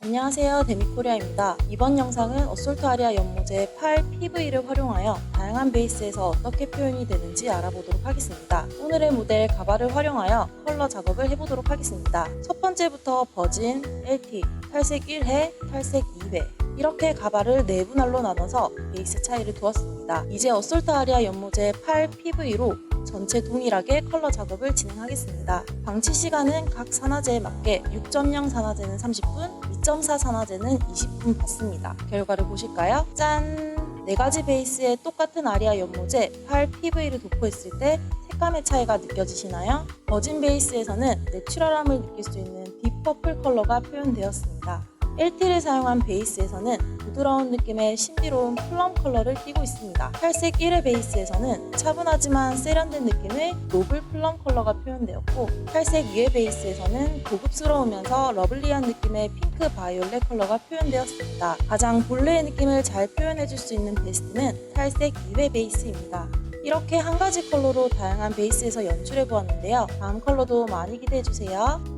안녕하세요 데미코리아입니다. 이번 영상은 어솔트 아리아 연모제 8 PV를 활용하여 다양한 베이스에서 어떻게 표현이 되는지 알아보도록 하겠습니다. 오늘의 모델 가발을 활용하여 컬러 작업을 해보도록 하겠습니다. 첫 번째부터 버진, LT, 탈색 1회, 탈색 2회 이렇게 가발을 네 분할로 나눠서 베이스 차이를 두었습니다. 이제 어솔트 아리아 연모제 8 PV로 전체 동일하게 컬러 작업을 진행하겠습니다. 방치 시간은 각 산화제에 맞게 6.0 산화제는 30분, 2.4 산화제는 20분 받습니다. 결과를 보실까요? 짠! 네 가지 베이스에 똑같은 아리아 연모제 8 PV를 도포했을 때 색감의 차이가 느껴지시나요? 버진 베이스에서는 내추럴함을 느낄 수 있는 딥퍼플 컬러가 표현되었습니다. LT를 사용한 베이스에서는 부드러운 느낌의 신비로운 플럼 컬러를 띠고 있습니다. 탈색 1의 베이스에서는 차분하지만 세련된 느낌의 노블 플럼 컬러가 표현되었고 탈색 2의 베이스에서는 고급스러우면서 러블리한 느낌의 핑크 바이올렛 컬러가 표현되었습니다. 가장 본래의 느낌을 잘 표현해줄 수 있는 베스트는 탈색 2의 베이스입니다. 이렇게 한 가지 컬러로 다양한 베이스에서 연출해 보았는데요. 다음 컬러도 많이 기대해 주세요.